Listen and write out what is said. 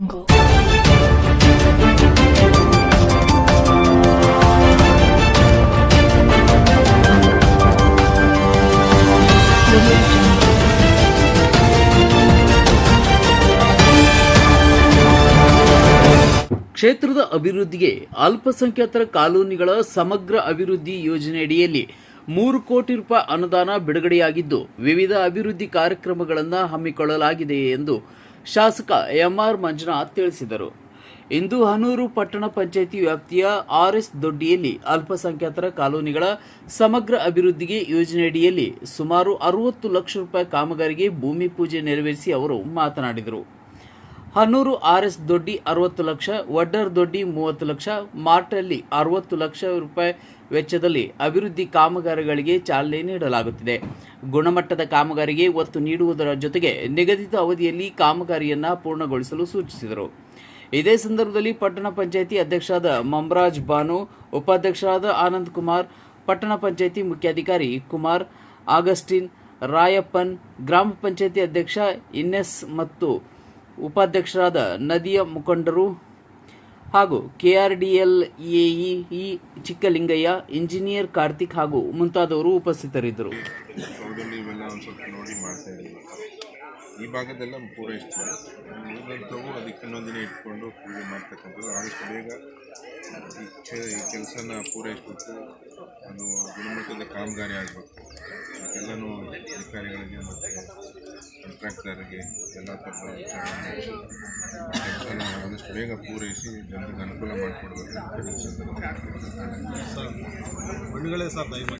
ಕ್ಷೇತ್ರದ ಅಭಿವೃದ್ಧಿಗೆ ಅಲ್ಪಸಂಖ್ಯಾತರ ಕಾಲೋನಿಗಳ ಸಮಗ್ರ ಅಭಿವೃದ್ಧಿ ಯೋಜನೆಯಡಿಯಲ್ಲಿ ಮೂರು ಕೋಟಿ ರೂಪಾಯಿ ಅನುದಾನ ಬಿಡುಗಡೆಯಾಗಿದ್ದು, ವಿವಿಧ ಅಭಿವೃದ್ಧಿ ಕಾರ್ಯಕ್ರಮಗಳನ್ನು ಹಮ್ಮಿಕೊಳ್ಳಲಾಗಿದೆ ಎಂದು ಶಾಸಕ ಎಂಆರ್ ಮಂಜುನಾಥ್ ತಿಳಿಸಿದರು. ಇಂದು ಹನೂರು ಪಟ್ಟಣ ಪಂಚಾಯಿತಿ ವ್ಯಾಪ್ತಿಯ ಆರ್ಎಸ್ ದೊಡ್ಡಿಯಲ್ಲಿ ಅಲ್ಪಸಂಖ್ಯಾತರ ಕಾಲೋನಿಗಳ ಸಮಗ್ರ ಅಭಿವೃದ್ಧಿಗೆ ಯೋಜನೆಯಡಿಯಲ್ಲಿ ಸುಮಾರು ಅರವತ್ತು ಲಕ್ಷ ರೂಪಾಯಿ ಕಾಮಗಾರಿಗೆ ಭೂಮಿ ಪೂಜೆ ನೆರವೇರಿಸಿ ಅವರು ಮಾತನಾಡಿದರು. ಹನ್ನೂರು ಆರ್ಎಸ್ ದೊಡ್ಡಿ ಅರವತ್ತು ಲಕ್ಷ, ವಡ್ಡರ್ ದೊಡ್ಡಿ ಮೂವತ್ತು ಲಕ್ಷ ಮಾರ್ಟಲ್ಲಿ ಅರವತ್ತು ಲಕ್ಷ ರೂಪಾಯಿ ವೆಚ್ಚದಲ್ಲಿ ಅಭಿವೃದ್ಧಿ ಕಾಮಗಾರಿಗಳಿಗೆ ಚಾಲನೆ ನೀಡಲಾಗುತ್ತಿದೆ. ಗುಣಮಟ್ಟದ ಕಾಮಗಾರಿಗೆ ಒತ್ತು ನೀಡುವುದರ ಜೊತೆಗೆ ನಿಗದಿತ ಅವಧಿಯಲ್ಲಿ ಕಾಮಗಾರಿಯನ್ನು ಪೂರ್ಣಗೊಳಿಸಲು ಸೂಚಿಸಿದರು. ಇದೇ ಸಂದರ್ಭದಲ್ಲಿ ಪಟ್ಟಣ ಪಂಚಾಯಿತಿ ಅಧ್ಯಕ್ಷರಾದ ಮಮರಾಜ್ ಬಾನು, ಉಪಾಧ್ಯಕ್ಷರಾದ ಆನಂದ್ ಕುಮಾರ್, ಪಟ್ಟಣ ಪಂಚಾಯಿತಿ ಮುಖ್ಯಾಧಿಕಾರಿ ಕುಮಾರ್, ಆಗಸ್ಟಿನ್ ರಾಯಪ್ಪನ್, ಗ್ರಾಮ ಪಂಚಾಯಿತಿ ಅಧ್ಯಕ್ಷ ಇನ್ನೆಸ್ ಮತ್ತು ಉಪಾಧ್ಯಕ್ಷರಾದ ನದಿಯ ಮುಖಂಡರು ಹಾಗೂ KRDL AEE Chikkalingaiah, engineer Karthik ಹಾಗೂ ಮುಂತಾದವರು ಉಪಸ್ಥಿತರಿದ್ದರು. ಈ ಭಾಗದೆಲ್ಲ ಪೂರೈಸ್ತೀವಿ ಉಳಿದಂಥವು ಅದಕ್ಕೆ ಇನ್ನೊಂದು ದಿನ ಇಟ್ಕೊಂಡು ಪೂಜೆ ಮಾಡ್ತಕ್ಕಂಥದ್ದು ಆದಷ್ಟು ಬೇಗ ಈ ಕೆಲಸನ ಪೂರೈಸಬೇಕು. ಅದು ಗುಣಮಟ್ಟದ ಕಾಮಗಾರಿ ಆಗಬೇಕು. ಅದಕ್ಕೆಲ್ಲನೂ ಅಧಿಕಾರಿಗಳಿಗೆ ಮತ್ತು ಕಾಂಟ್ರಾಕ್ಟರ್ಗೆ ಎಲ್ಲ ಥರದ ಆದಷ್ಟು ಬೇಗ ಪೂರೈಸಿ ಜನರಿಗೆ ಅನುಕೂಲ ಮಾಡಿಕೊಡ್ಬೇಕು ಸರ್ ದಯಮಾಡಿ.